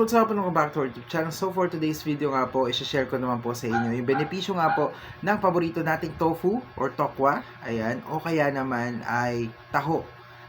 what's up? Welcome back to our YouTube channel. So for today's video nga po, i-share ko naman po sa inyo yung benepisyo nga po ng paborito nating tofu or tokwa. Ayan. O kaya naman ay taho.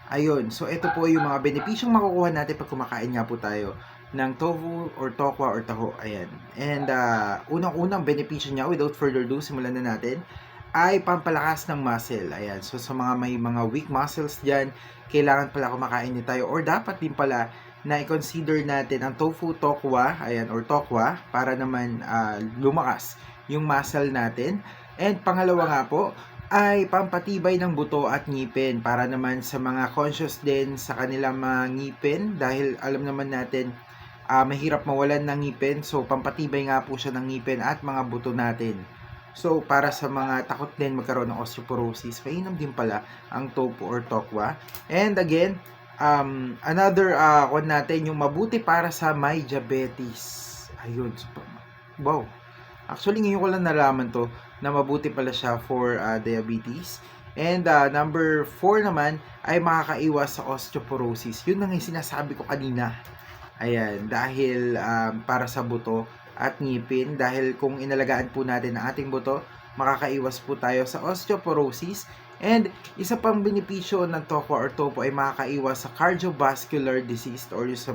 Ayun. So ito po yung mga benepisyong makukuha natin pag kumakain nga po tayo ng tofu or tokwa or taho. Ayan. And uh, unang-unang benepisyo niya, without further ado, simulan na natin, ay pampalakas ng muscle. Ayan. So sa mga may mga weak muscles dyan, kailangan pala kumakain din tayo or dapat din pala na i-consider natin ang tofu tokwa, ayan, or tokwa, para naman ah, lumakas yung muscle natin. And pangalawa nga po, ay pampatibay ng buto at ngipin para naman sa mga conscious din sa kanilang mga ngipin dahil alam naman natin ah, mahirap mawalan ng ngipin so pampatibay nga po siya ng ngipin at mga buto natin. So para sa mga takot din magkaroon ng osteoporosis, mainam din pala ang tofu or tokwa. And again, um, another uh, kwan natin, yung mabuti para sa may diabetes. Ayun. Wow. Actually, ngayon ko lang nalaman to na mabuti pala siya for uh, diabetes. And uh, number 4 naman ay makakaiwas sa osteoporosis. Yun na nga yung sinasabi ko kanina. Ayan, dahil um, para sa buto at ngipin. Dahil kung inalagaan po natin ang ating buto, makakaiwas po tayo sa osteoporosis And isa pang benepisyo ng toko or topo ay makakaiwas sa cardiovascular disease or yung sa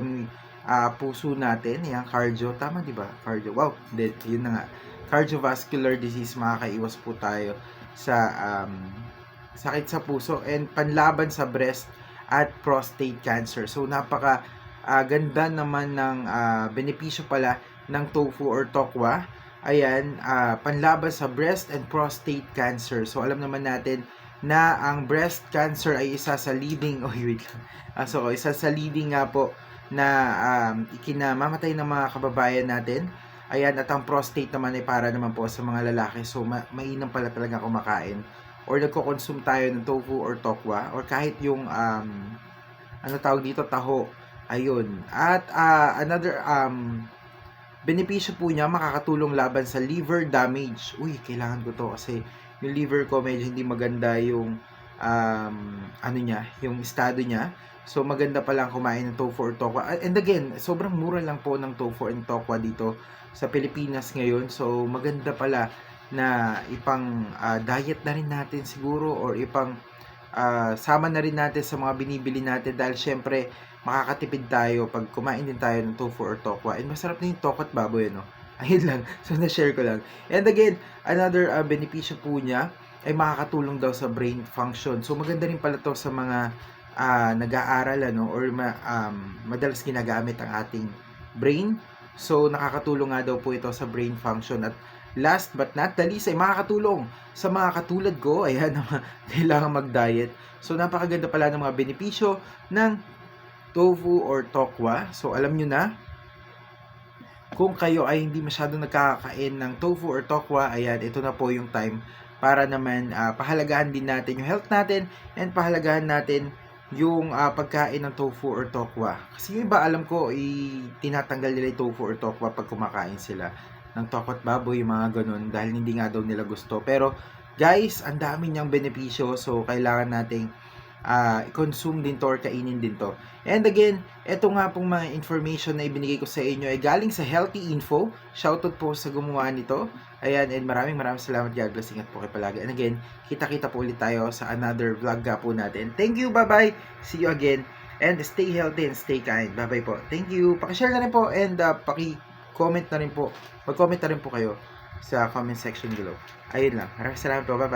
ah, puso natin. Yan, cardio. Tama, di ba? Cardio. Wow. Then, yun na nga. Cardiovascular disease, makakaiwas po tayo sa um, sakit sa puso and panlaban sa breast at prostate cancer. So, napaka ah, ganda naman ng ah, benepisyo pala ng tofu or tokwa. Ayan, ah, panlaban sa breast and prostate cancer. So, alam naman natin na ang breast cancer ay isa sa leading oh wait lang. Ah, so isa sa leading nga po na um, ikinamamatay ng mga kababayan natin. Ayan, at ang prostate naman ay para naman po sa mga lalaki. So, ma- mainam pala talaga kumakain. Or nagko-consume tayo ng tofu or tokwa. Or kahit yung, um, ano tawag dito, taho. Ayun. At ah, another, um, benepisyo po niya, makakatulong laban sa liver damage. Uy, kailangan ko to kasi yung liver ko medyo hindi maganda yung um, ano niya, yung estado niya. So maganda pa lang kumain ng tofu or tokwa. And again, sobrang mura lang po ng tofu and tokwa dito sa Pilipinas ngayon. So maganda pala na ipang ah, diet na rin natin siguro or ipang ah, sama na rin natin sa mga binibili natin dahil syempre makakatipid tayo pag kumain din tayo ng tofu or tokwa. And masarap na yung tokwa at baboy, no? Ayun lang. So, na-share ko lang. And again, another uh, benepisyo po niya ay makakatulong daw sa brain function. So, maganda rin pala to sa mga ah, nag-aaral ano, or ma, um, madalas ginagamit ang ating brain. So, nakakatulong nga daw po ito sa brain function. At last but not the least ay makakatulong sa mga katulad ko, ayan, kailangan mag-diet. So, napakaganda pala ng mga benepisyo ng tofu or tokwa. So, alam nyo na, kung kayo ay hindi masyadong nagkakain ng tofu or tokwa, ayan, ito na po yung time para naman ah, pahalagahan din natin yung health natin and pahalagahan natin yung ah, pagkain ng tofu or tokwa. Kasi yung iba alam ko, i tinatanggal nila yung tofu or tokwa pag kumakain sila ng tokwa at baboy, mga ganun, dahil hindi nga daw nila gusto. Pero, guys, ang dami niyang benepisyo, so kailangan nating ah, i-consume din to or kainin din to. And again, eto nga pong mga information na ibinigay ko sa inyo ay galing sa Healthy Info. Shoutout po sa gumawa nito. Ayan, and maraming maraming salamat. God bless. Ingat po kayo palagi. And again, kita-kita po ulit tayo sa another vlog nga po natin. Thank you. Bye-bye. See you again. And stay healthy and stay kind. Bye-bye po. Thank you. Pakishare na rin po and uh, paki-comment na rin po. Mag-comment na rin po kayo sa comment section below. Ayun lang. Maraming salamat po. Bye-bye.